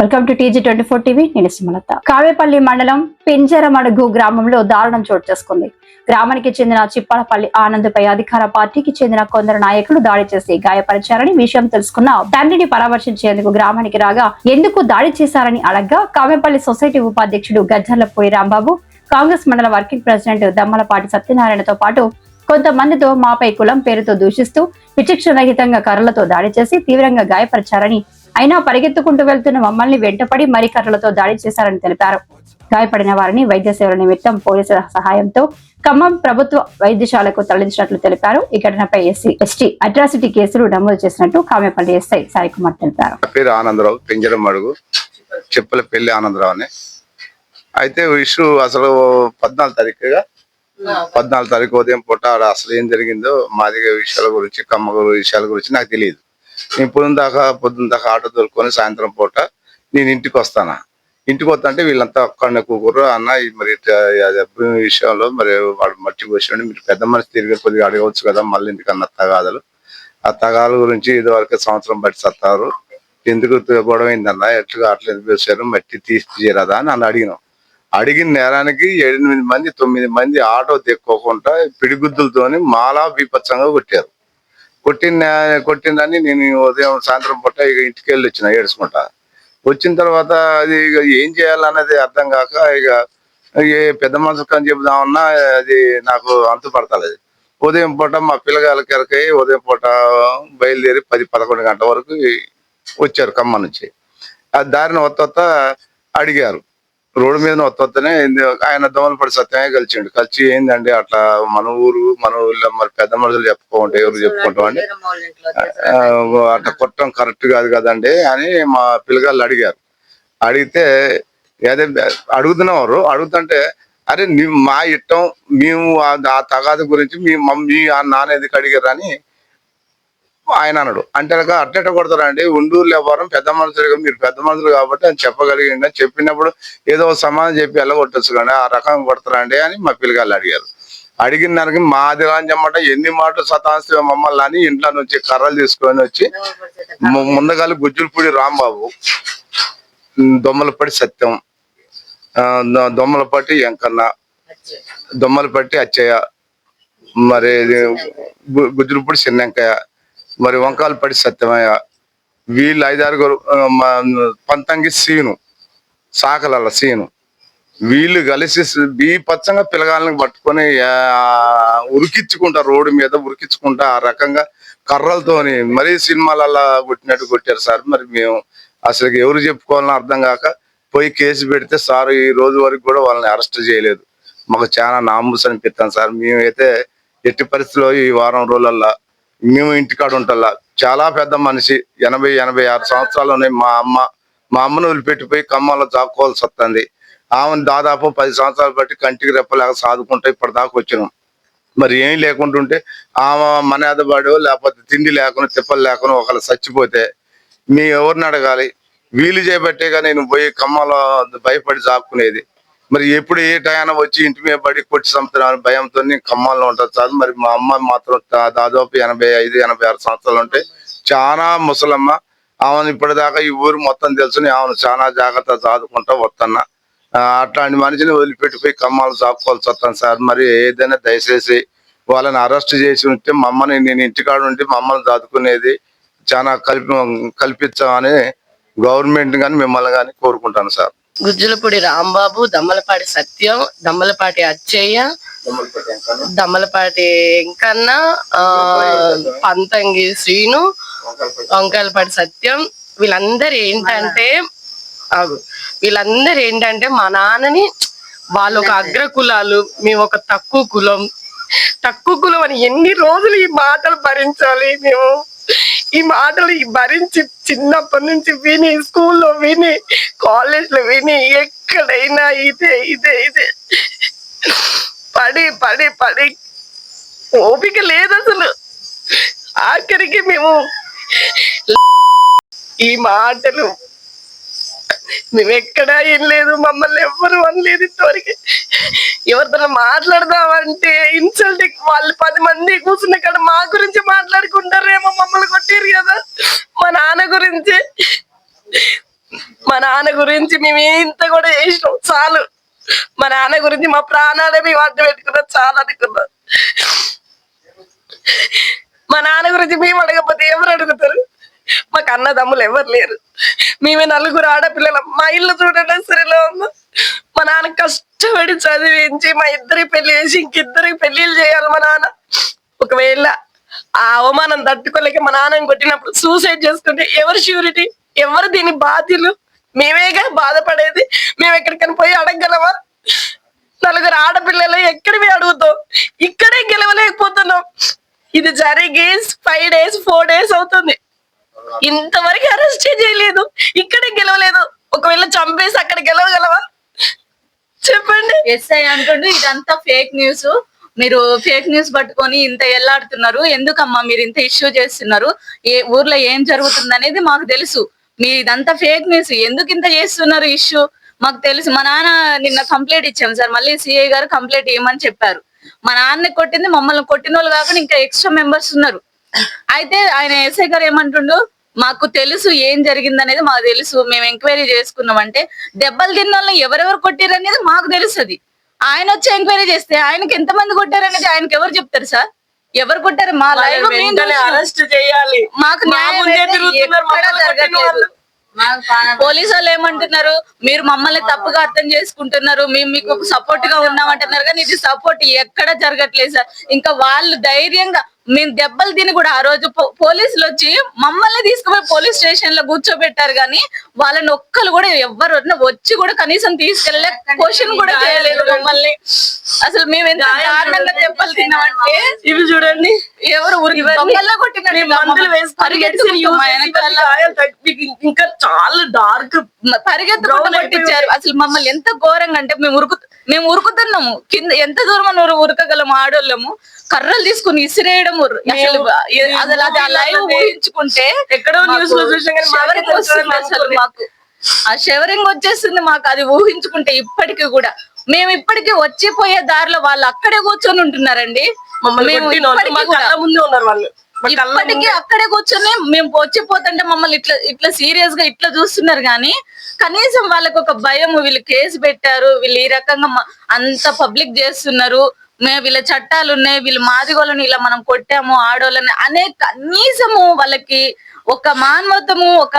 Welcome to TG twenty four TV. నేను సుమలత. కావేపల్లి మండలం పింజరమడుగు గ్రామంలో దారుణం చోటు చేసుకుంది. గ్రామానికి చెందిన చిప్పాలపల్లి ఆనంద్పై అధికార పార్టీకి చెందిన కొందరు నాయకులు దాడి చేసి గాయపరిచారని విషయం తెలుసుకున్న తండ్రిని పరామర్శించేందుకు గ్రామానికి రాగా ఎందుకు దాడి చేశారని అడగ్గా కావేపల్లి సొసైటీ ఉపాధ్యక్షుడు గజ్జర్లపూడి రాంబాబు కాంగ్రెస్ మండల వర్కింగ్ ప్రెసిడెంట్ దమ్మలపాటి సత్యనారాయణతో పాటు కొంతమందితో మాపై కులం పేరుతో దూషిస్తూ విచక్షణరహితంగా కర్రలతో దాడి చేసి తీవ్రంగా గాయపరిచారని అయినా పరిగెత్తుకుంటూ వెళ్తున్న మమ్మల్ని వెంటపడి మరి కర్రలతో దాడి చేశారని తెలిపారు. గాయపడిన వారిని వైద్య సేవల నిమిత్తం పోలీసుల సహాయంతో ఖమ్మం ప్రభుత్వ వైద్యశాలకు తరలించినట్లు తెలిపారు. ఈ ఘటనపై ఎస్సీ ఎస్టీ అట్రాసిటీ కేసులు నమోదు చేసినట్టు కామెపల్లి ఎస్ఐ సాయికుమార్ తెలిపారు. పేరు ఆనందరావు పెంజరం అడుగు చెప్పుల పెళ్ళి ఆనందరావు అని. అయితే ఇష్యూ అసలు పద్నాలుగు తారీఖుగా పద్నాలుగు తారీఖు ఉదయం పూట అసలు ఏం జరిగిందో మాదిగ విషయాల గురించి కమ్మ విషయాల గురించి నాకు తెలియదు. నేను పొద్దున దాకా పొద్దున దాకా ఆటో దొరుకుని సాయంత్రం పూట నేను ఇంటికి వస్తానా? ఇంటికి వస్తా అంటే వీళ్ళంతా ఒక్కడనే కూకుర్రు అన్న ఇది మరి విషయంలో మరి వాడు మట్టి మీరు పెద్ద మనిషి తిరిగి కొద్దిగా అడగవచ్చు కదా మళ్ళీ ఇంటికన్నా తగాదలు? ఆ తగాల గురించి ఇది వరకు సంవత్సరం బట్టి సత్తారు. ఎందుకు గొడవ అయిందన్న ఎట్లా అట్లా ఎందుకు వేశారు? మట్టి తీసి తీయరాదా అని నన్ను అడిగినాం. అడిగిన నేరానికి ఎనిమిది మంది తొమ్మిది మంది ఆటో తెక్కోకుండా పిడిగుద్దులతోని మాలా బీపచ్చంగా కొట్టారు. కొట్టిన కొట్టిందని నేను ఉదయం సాయంత్రం పూట ఇక ఇంటికి వెళ్ళి వచ్చిన ఏడుచుకుంటా. వచ్చిన తర్వాత అది ఇక ఏం చేయాలన్నది అర్థం కాక ఇక ఏ పెద్ద మనసుకు అని చెబుదామన్నా అది నాకు అంతుపడతలేదు. ఉదయం పూట మా పిల్లగాళ్ళ కెరకై ఉదయం పూట బయలుదేరి పది పదకొండు గంటల వరకు వచ్చారు ఖమ్మం నుంచి. ఆ దారిని వత్త అడిగారు. రోడ్డు మీద వత్తనే ఆయన దోమలపడి సత్యమే కలిసిండు కలిసి ఏందండి అట్లా మన ఊరు మన ఊర్లో మరి పెద్ద మనుషులు చెప్పుకోమంటే ఎవరు చెప్పుకుంటాం అండి అట్లా కొట్టడం కరెక్ట్ కాదు కదండి అని మా పిల్లగాళ్ళు అడిగారు. అడిగితే అదే అడుగుతున్నవారు అడుగుతుంటే అరే మా ఇట్టం మేము ఆ తగాద గురించి మీ మమ్మీ ఆ నాన్న ఎందుకు అడిగారు అని ఆయన అన్నాడు. అంటే అట్లెట కొడతారండి? ఉండూరు వ్యవహారం పెద్ద మనుషులు మీరు పెద్ద మనుషులు కాబట్టి అని చెప్పగలిగిండి. చెప్పినప్పుడు ఏదో సమాధానం చెప్పి వెళ్ళగొట్టచ్చు కానీ ఆ రకం కొడతారండి అని మా పిల్లగాళ్ళు అడిగారు. అడిగిన దానికి మాది రాంజమ్మట ఎన్ని మాటలు సతాంశం మమ్మల్ని అని ఇంట్లో నుంచి కర్రలు తీసుకొని వచ్చి ముందగాలి గుజ్జులపూడి రాంబాబు దొమ్మలపడి సత్యం ఆ, దొమ్మలపట్టి వెంకన్న దొమ్మలపట్టి అచ్చయ్య మరి ఇది గుజ్జులపూడి చిన్నంకయ్య మరి వంకాలపడి సత్యమయ్య వీళ్ళు ఐదారుగురు పంతంగి సీను సాకలల్ల సీను. వీళ్ళు కలిసి బీపచ్చంగా పిల్లగాళ్ళని పట్టుకొని ఉరికించుకుంటా రోడ్డు మీద ఉరికించుకుంటా ఆ రకంగా కర్రలతోని మరీ సినిమాలల్లా కొట్టినట్టు కొట్టారు సార్. మరి మేము అసలు ఎవరు చెప్పుకోవాలని అర్థం కాక పోయి కేసు పెడితే సార్ ఈ రోజు వరకు కూడా వాళ్ళని అరెస్ట్ చేయలేదు. మాకు చాలా నాంబూస్ అనిపిస్తాను సార్. మేమైతే ఎట్టి పరిస్థితిలో ఈ వారం రోజులల్లా మేము ఇంటికాడ ఉంటల్లా. చాలా పెద్ద మనిషి ఎనభై ఎనభై ఆరు సంవత్సరాలు మా అమ్మ మా అమ్మను వదిలిపెట్టిపోయి ఖమ్మంలో దాక్కోవాల్సి వస్తుంది ఆమెను దాదాపు పది సంవత్సరాలు బట్టి కంటికి రెప్పలేక సాదుకుంటూ ఇప్పటిదాకా వచ్చినాం. మరి ఏం లేకుంటుంటే ఆమె మనేదపడో లేకపోతే తిండి లేకుండా తిప్పలు లేకుండా ఒకళ్ళు చచ్చిపోతే మీ ఎవరిని అడగాలి? వీలు చేయబట్టేగా నేను పోయి ఖమ్మంలో భయపడి చాపుకునేది మరి ఎప్పుడు ఏ టైనా వచ్చి ఇంటి మీద పడి కొట్టి చంపుతున్నా భయంతో నేను ఖమ్మంలో ఉంటుంది సార్. మరి మా అమ్మ మాత్రం దాదాపు ఎనభై ఐదు ఎనభై ఆరు సంవత్సరాలు ఉంటాయి చాలా ముసలమ్మ ఆమెను ఇప్పటిదాకా ఈ ఊరు మొత్తం తెలుసుని ఆమెను చాలా జాగ్రత్త చదువుకుంటా వస్తున్నా అట్లాంటి మనిషిని వదిలిపెట్టిపోయి కమ్మాలు చాపుకోవాల్సి వస్తాను సార్. మరి ఏదైనా దయచేసి వాళ్ళని అరెస్ట్ చేసి ఉంటే మమ్మల్ని నేను ఇంటికాడ ఉండి మమ్మల్ని చదువుకునేది చాలా కల్పి కల్పించామని గవర్నమెంట్ కానీ మిమ్మల్ని కానీ కోరుకుంటాను సార్. గుజ్జులపూడి రాంబాబు దమ్మలపాటి సత్యం దమ్మలపాటి అచ్చయ్య దమ్మలపాటి వెంకన్న ఆ, పంతంగి శ్రీను వంకాయలపాటి సత్యం వీళ్ళందరూ ఏంటంటే ఆగు. వీళ్ళందరూ ఏంటంటే మా నాన్నని వాళ్ళు ఒక అగ్ర కులాలు మేము ఒక తక్కువ కులం తక్కువ కులం అని ఎన్ని రోజులు ఈ మాటలు భరించాలి మేము ఈ మాటలు భరించి చిన్నప్పటి నుంచి విని స్కూల్లో విని కాలేజ్లో విని ఎక్కడైనా ఇదే ఇదే ఇదే. పడి పడి పడి. ఓపిక లేదు అసలు ఆఖరికి మేము ఈ మాటలు. మేము ఎక్కడా ఏం లేదు మమ్మల్ని ఎవ్వరు అనలేదు ఇంతవరకు ఎవరితో మాట్లాడదామంటే ఇన్సల్ట్ వాళ్ళు పది మంది కూర్చున్న కాడ మా గురించి మాట్లాడుకుంటారేమో మమ్మల్ని కొట్టారు కదా. మా నాన్న గురించి. మా నాన్న గురించి మేము ఇంత కూడా చేసినాం. చాలు. మా నాన్న గురించి మా ప్రాణాలే మేము అడ్డు పెట్టుకున్నాం. చాలా అనుకున్నాం. మా నాన్న గురించి మేము అడగకపోతే ఎవరు అడుగుతారు? మాకు అన్నదమ్ములు ఎవరు లేరు. మేమే నలుగురు ఆడపిల్లలు. మా ఇల్లు చూడండి సరేలో ఉందో. మా నాన్న కష్టపడి చదివించి మా ఇద్దరికి పెళ్ళి చేసి ఇంకిద్దరికి పెళ్ళిళ్ళు చేయాలి మా నాన్న. ఒకవేళ ఆ అవమానం తట్టుకోలేక మా నాన్నని కొట్టినప్పుడు సూసైడ్ చేసుకుంటే ఎవరు ష్యూరిటీ ఎవరు దీని బాధ్యులు? మేమేగా బాధపడేది? మేము ఎక్కడికైనా పోయి అడగగలమా? నలుగురు ఆడపిల్లలు ఎక్కడివి అడుగుతాం ఇక్కడే గెలవలేకపోతున్నాం. ఇది జరిగి ఫైవ్ డేస్ ఫోర్ డేస్ అవుతుంది. ఇంతవరకు అరెస్ట్ చేయలేదు. ఇక్కడే గెలవలేదు. ఒకవేళ చంపేసి అక్కడ గెలవగలవా? చెప్పండి. ఎస్ఐ అంటుండు ఇదంతా ఫేక్ న్యూస్ మీరు ఫేక్ న్యూస్ పట్టుకొని ఇంత ఎల్లాడుతున్నారు. ఎందుకమ్మా మీరు ఇంత ఇష్యూ చేస్తున్నారు? ఏ ఊర్లో ఏం జరుగుతుంది అనేది మాకు తెలుసు. మీ ఇదంతా ఫేక్ న్యూస్ ఎందుకు ఇంత చేస్తున్నారు ఇష్యూ మాకు తెలుసు. మా నాన్న నిన్న కంప్లైంట్ ఇచ్చాం సార్. మళ్ళీ సిఐ గారు కంప్లైంట్ ఇవ్వమని చెప్పారు. మా నాన్న కొట్టింది మమ్మల్ని కొట్టిన వాళ్ళు కాకుండా ఇంకా ఎక్స్ట్రా మెంబర్స్ ఉన్నారు. అయితే ఆయన ఎస్ఐ గారు ఏమంటుండు? మాకు తెలుసు ఏం జరిగింది అనేది మాకు తెలుసు. మేము ఎంక్వైరీ చేసుకున్నాం అంటే దెబ్బలు తిన్న వాళ్ళని ఎవరెవరు కొట్టారు అనేది మాకు తెలుస్తుంది ఆయన వచ్చి ఎంక్వైరీ చేస్తే ఆయనకి ఎంత మంది కొట్టారు అనేది ఆయనకి ఎవరు చెప్తారు సార్? ఎవరు కొట్టారు? మా చూసినాం. అరెస్ట్ చేయాలి. మాకు న్యాయం జరగట్లేదు. పోలీసు వాళ్ళు ఏమంటున్నారు? మీరు మమ్మల్ని తప్పుగా అర్థం చేసుకుంటున్నారు. మేము మీకు సపోర్ట్గా ఉన్నామంటున్నారు. కానీ ఇది సపోర్ట్ ఎక్కడ జరగట్లేదు సార్. ఇంకా వాళ్ళు ధైర్యంగా మేము దెబ్బలు తిని కూడా ఆ రోజు పోలీసులు వచ్చి మమ్మల్ని తీసుకుపోయి పోలీస్ స్టేషన్లో కూర్చోబెట్టారు కానీ వాళ్ళని ఒక్కరు కూడా ఎవరు వచ్చి కూడా కనీసం తీసుకెళ్ళలే క్వశ్చన్ కూడా చేయలేదు మమ్మల్ని. అసలు మేము ఎంత దారుణంగా దెబ్బలు తిన్నామంటే ఇవి చూడండి. ఎవరు ఇంకా చాలా డార్క్ Brown కొట్టించారు. అసలు మమ్మల్ని ఎంత ఘోరంగా అంటే మేము ఉరుకు మేము ఉరుకుతున్నాము. కింద ఎంత దూరం అని ఉరు- ఉరకగలము ఆడోళ్ళము. కర్రలు తీసుకుని ఇసిరేయడం అసలు మేము- అసలు అది ఆ లైవ్ ఊహించుకుంటే ఎక్కడో news లో చూసాం అసలు మాకు. ఆ షవరింగ్ వచ్చేస్తుంది మాకు అది ఊహించుకుంటే ఇప్పటికి కూడా. మేము ఇప్పటికి వచ్చిపోయే దారిలో వాళ్ళు అక్కడే కూర్చొని ఉంటున్నారండి. మమ్మల్ని ముందే ఉన్నారు వాళ్ళు. ఇప్పటికీ. అక్కడే కూర్చొని మేము వచ్చిపోతుంటే మమ్మల్ని ఇట్లా ఇట్లా సీరియస్గా ఇట్లా చూస్తున్నారు కానీ కనీసం వాళ్ళకి ఒక భయం వీళ్ళు కేసు పెట్టారు వీళ్ళు ఈ రకంగా అంత పబ్లిక్ చేస్తున్నారు. మే వీళ్ళ చట్టాలు ఉన్నాయి వీళ్ళు మాదిగోళ్ళని ఇలా మనం కొట్టాము ఆడోళ్ళని అనే కనీసము వాళ్ళకి ఒక మానవతము ఒక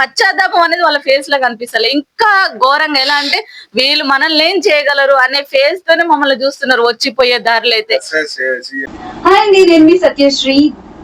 పశ్చాత్తాపం అనేది వాళ్ళ ఫేస్లో కనిపిస్తలే. ఇంకా ఘోరంగా ఎలా అంటే వీళ్ళు మనల్ని ఏం చేయగలరు అనే ఫేస్ తోనే మమ్మల్ని చూస్తున్నారు వచ్చిపోయే దారిలో అయితే హాయ్ అండి నేను మీ Satyasri.